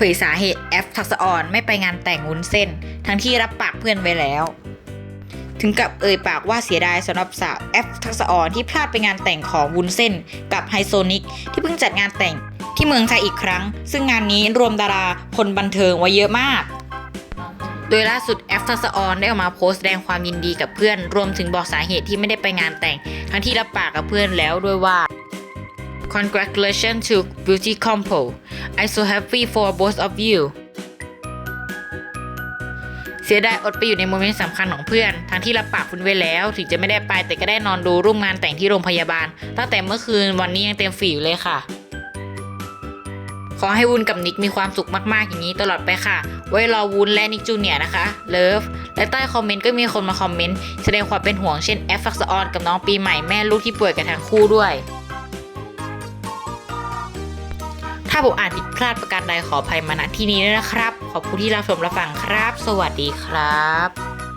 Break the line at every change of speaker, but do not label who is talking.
ผยสาเหตุแอฟทักษออนไม่ไปงานแต่งวุ้นเส้น ทั้งที่รับปากเพื่อนไว้แล้ว ถึงกับเอ่ยปากว่าเสียดายสำหรับสาวแอฟทักษออนที่พลาดไปงานแต่งของวุ้นเส้น กับไฮโซนิกที่เพิ่งจัดงานแต่งที่เมืองไทยอีกครั้ง ซึ่งงานนี้รวมดาราคนบันเทิงไว้เยอะมากโดยล่าสุดแอฟทักษออนได้ออกมาโพสต์แสดงความยินดีกับเพื่อน รวมถึงบอกสาเหตุที่ไม่ได้ไปงานแต่ง ทั้งที่รับปากกับเพื่อนแล้วด้วยว่า Congratulations to Beauty Compo i so happy for both of you เสียดายอดไปอยู่ในโมเมนต์สำคัญของเพื่อน ทั้งที่รับปากคุณไว้แล้ว ถึงจะไม่ได้ไปแต่ก็ได้นอนดูร่วมงานแต่งที่โรงพยาบาล ตั้งแต่เมื่อคืนวันนี้ยังเต็มฝีอยู่เลยค่ะ ขอให้วุ้นกับนิกมีความสุขมากๆอย่างนี้ตลอดไปค่ะ ไว้รอวุ้นและนิกจูเนียนะคะ เลิฟ และใต้คอมเมนต์ก็มีคนมาคอมเมนต์แสดงความเป็นห่วงเช่นแอฟฟักซออนกับน้องปีใหม่แม่ลูกที่ป่วยกันทั้งคู่ด้วยาผมอ่านผิดพลาดประการใดขออภัยมาณที่นี้ด้วยนะครับ ขอบคุณที่รับชมรับฟังครับ สวัสดีครับ